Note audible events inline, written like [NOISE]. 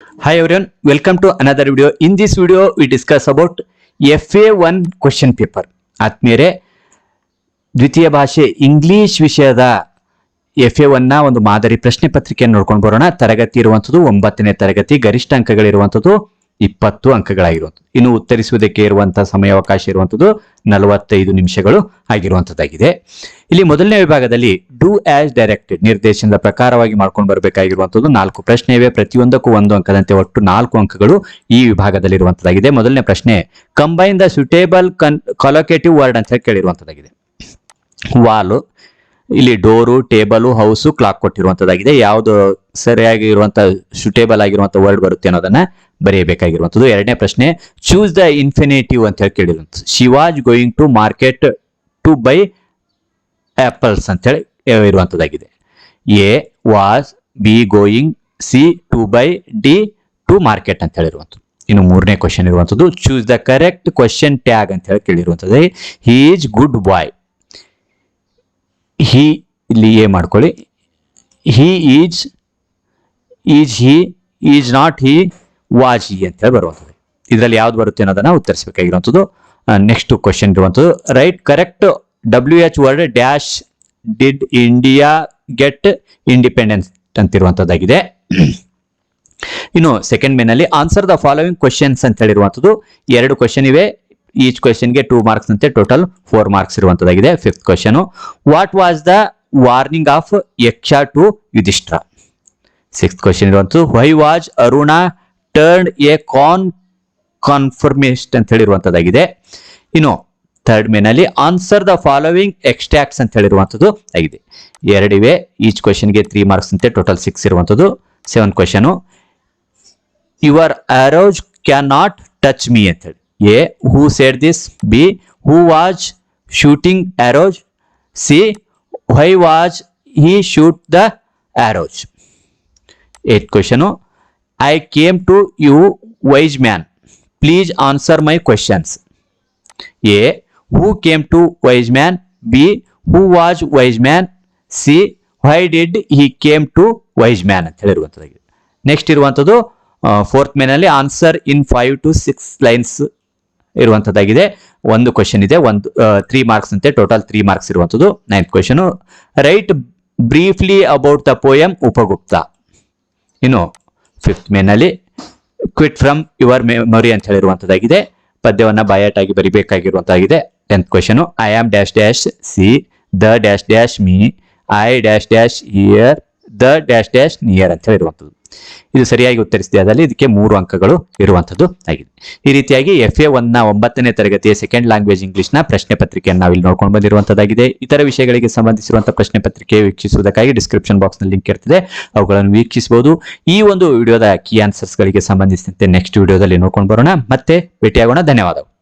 Hi everyone, welcome to another video. In this video, we discuss about FA1 question paper. ಆತ್ಮೀಯರೇ ದ್ವಿತೀಯ ಭಾಷೆ English ವಿಷಯದ F A ಒನ್ನ ಒಂದು ಮಾದರಿ ಪ್ರಶ್ನೆ ಪತ್ರಿಕೆಯನ್ನು ನೋಡ್ಕೊಂಡು ಬರೋಣ ತರಗತಿ ಇರುವಂಥದ್ದು ಒಂಬತ್ತನೇ ತರಗತಿ ಗರಿಷ್ಠ ಅಂಕಗಳಿರುವಂಥದ್ದು ಇಪ್ಪತ್ತು ಅಂಕಗಳಾಗಿರುವಂಥದ್ದು. ಇನ್ನು ಉತ್ತರಿಸುವುದಕ್ಕೆ ಇರುವಂತಹ ಸಮಯಾವಕಾಶ ಇರುವಂಥದ್ದು ನಲವತ್ತೈದು ನಿಮಿಷಗಳು ಆಗಿರುವಂಥದ್ದಾಗಿದೆ. ಇಲ್ಲಿ ಮೊದಲನೇ ವಿಭಾಗದಲ್ಲಿ ಡೂ ಆಸ್ ಡೈರೆಕ್ಟೆಡ್ ನಿರ್ದೇಶನದ ಪ್ರಕಾರವಾಗಿ ಮಾಡ್ಕೊಂಡು ಬರಬೇಕಾಗಿರುವಂಥದ್ದು ನಾಲ್ಕು ಪ್ರಶ್ನೆ ಇವೆ. ಪ್ರತಿಯೊಂದಕ್ಕೂ ಒಂದು ಅಂಕದಂತೆ ಒಟ್ಟು ನಾಲ್ಕು ಅಂಕಗಳು ಈ ವಿಭಾಗದಲ್ಲಿರುವಂಥದ್ದಾಗಿದೆ. ಮೊದಲನೇ ಪ್ರಶ್ನೆ ಕಂಬೈನ್ ದ ಸುಟೇಬಲ್ ಕನ್ ಕಲೋಕೇಟಿವ್ ವರ್ಡ್ ಅಂತ ಹೇಳಿ ಕೇಳಿರುವಂಥದ್ದಾಗಿದೆ. ವಾಲು ಇಲ್ಲಿ ಡೋರು, ಟೇಬಲು, ಹೌಸು, ಕ್ಲಾಕ್ ಕೊಟ್ಟಿರುವಂತದ್ದಾಗಿದೆ. ಯಾವುದು ಸರಿಯಾಗಿ ಇರುವಂತ ಸುಟೇಬಲ್ ಆಗಿರುವಂತ ವರ್ಡ್ ಬರುತ್ತೆ ಅನ್ನೋದನ್ನ ಬರೆಯಬೇಕಾಗಿರುವಂತದ್ದು ಎರಡನೇ ಪ್ರಶ್ನೆ ಚೂಸ್ ದ ಇನ್ಫಿನೇಟಿವ್ ಅಂತ ಹೇಳಿ ಕೇಳಿರುವಂತ she was going to market to buy apples ಅಂತ ಹೇಳಿ ಇರುವಂತದ್ದಾಗಿದೆ. A was B going C to buy D to market ಅಂತ ಹೇಳಿರುವಂಥದ್ದು. ಇನ್ನು ಮೂರನೇ ಕ್ವಶನ್ ಇರುವಂಥದ್ದು choose the correct question tag ಅಂತ ಹೇಳಿ ಕೇಳಿರುವಂಥದ್ದು ಹಿ ಈಸ್ ಗುಡ್ ಬಾಯ್ ಹಿ, ಇಲ್ಲಿ ಎ ಮಾಡ್ಕೊಳ್ಳಿ. ಹಿ ಈಜ್ ಈಜ್ ಹಿ, ಈಜ್ ನಾಟ್ ಹಿ, ವಾಜ್ ಹಿ ಅಂತ ಹೇಳಿ ಬರುವಂಥದ್ದು. ಇದರಲ್ಲಿ ಯಾವ್ದು ಬರುತ್ತೆ ಅನ್ನೋದನ್ನ ಉತ್ತರಿಸಬೇಕಾಗಿರುವಂಥದ್ದು. ನೆಕ್ಸ್ಟ್ ಕ್ವಶನ್ ಇರುವಂಥದ್ದು. Write correct W H word dash did India get independence ಅಂತಿರುವಂಥದ್ದಾಗಿದೆ. [CLEARS THROAT] ಇನ್ನು ಸೆಕೆಂಡ್ ಮೇನಲ್ಲಿ ಆನ್ಸರ್ ದ ಫಾಲೋವಿಂಗ್ ಕ್ವಶನ್ಸ್ ಅಂತ ಹೇಳಿರುವಂಥದ್ದು. ಎರಡು ಕ್ವಶನ್ ಇವೆ. ಈಚ್ ಕ್ವಶನ್ಗೆ ಟೂ ಮಾರ್ಕ್ಸ್ ಅಂತೆ total four marks ಇರುವಂತದ್ದಾಗಿದೆ. Fifth question what was the warning of Yaksha to Yudhishthira sixth question ಇರುವಂತದ್ದು why was Aruna turn a con conformist ಅಂತ ಹೇಳಿರುವಂತದ್ದಾಗಿದೆ ಇನ್ನು ಥರ್ಡ್ ಮೇನಲ್ಲಿ ಆನ್ಸರ್ ದ ಫಾಲೋವಿಂಗ್ ಎಕ್ಸ್ಟ್ರಾಕ್ಟ್ಸ್ ಅಂತ ಹೇಳಿರುವಂಥದ್ದು ಆಗಿದೆ. ಎರಡಿವೆ ಈಚ್ ಕ್ವಶನ್ಗೆ ತ್ರೀ ಮಾರ್ಕ್ಸ್ ಅಂತೆ ಟೋಟಲ್ ಸಿಕ್ಸ್ ಇರುವಂಥದ್ದು seven question your arrows cannot touch me ಅಂತ ಹೇಳಿ. A who said this B who was shooting arrows C why was he shoot the arrows eight question I came to you wise man please answer my questions A who came to wise man B who was wise man C why did he came to wise man ಅಂತ ಹೇಳಿರುವಂಥದ್ದಾಗಿದೆ next ಇರುವಂಥದ್ದು fourth ಮೇನಲ್ಲಿ answer in five to six lines ಇರುವಂಥದ್ದಾಗಿದೆ ಒಂದು question ಇದೆ. ಒಂದು three marks ಅಂತೆ. Total three marks ಇರುವಂಥದ್ದು ninth question write briefly about the poem Upagupta ಇನ್ನು ಫಿಫ್ತ್ ಅಲ್ಲಿ ಕ್ವಿಟ್ ಫ್ರಮ್ ಯುವರ್ ಮೆಮೊರಿ ಅಂತ ಹೇಳಿರುವಂಥದ್ದಾಗಿದೆ ಪದ್ಯವನ್ನ ಬಯಟ್ ಆಗಿ ಬರಿಬೇಕಾಗಿರುವಂತಾಗಿದೆ tenth question I am dash dash see the dash dash me I dash dash ear the dash dash near ಅಂತ ಹೇಳಿರುವಂಥದ್ದು ಇದು ಸರಿಯಾಗಿ ಉತ್ತರಿಸಿದೆ ಇದಕ್ಕೆ ಮೂರು ಅಂಕಗಳು ಇರುವಂಥದ್ದು ಆಗಿದೆ. ಈ ರೀತಿಯಾಗಿ ಎಫ್ ಎ ಒನ್ನ ಒಂಬತ್ತನೇ ತರಗತಿಯ ಸೆಕೆಂಡ್ ಲ್ಯಾಂಗ್ವೇಜ್ ಇಂಗ್ಲಿಷ್ ಪ್ರಶ್ನೆ ಪತ್ರಿಕೆಯನ್ನು ನಾವು ಇಲ್ಲಿ ನೋಡ್ಕೊಂಡು ಬಂದಿರುವಂತದ್ದಾಗಿದೆ ಇತರ ವಿಷಯಗಳಿಗೆ ಸಂಬಂಧಿಸಿರುವಂತಹ ಪ್ರಶ್ನೆ ಪತ್ರಿಕೆ ವೀಕ್ಷಿಸುವುದಕ್ಕಾಗಿ ಡಿಸ್ಕ್ರಿಪ್ಷನ್ ಬಾಕ್ಸ್ನಲ್ಲಿ ಲಿಂಕ್ ಇರ್ತದೆ. ಅವುಗಳನ್ನು ವೀಕ್ಷಿಸಬಹುದು. ಈ ಒಂದು ವಿಡಿಯೋದ ಕೀ ಆನ್ಸರ್ಸ್ ಗಳಿಗೆ ಸಂಬಂಧಿಸಿದಂತೆ ನೆಕ್ಸ್ಟ್ ವಿಡಿಯೋದಲ್ಲಿ ನೋಡ್ಕೊಂಡು ಬರೋಣ. ಮತ್ತೆ ಭೇಟಿಯಾಗೋಣ. ಧನ್ಯವಾದಗಳು.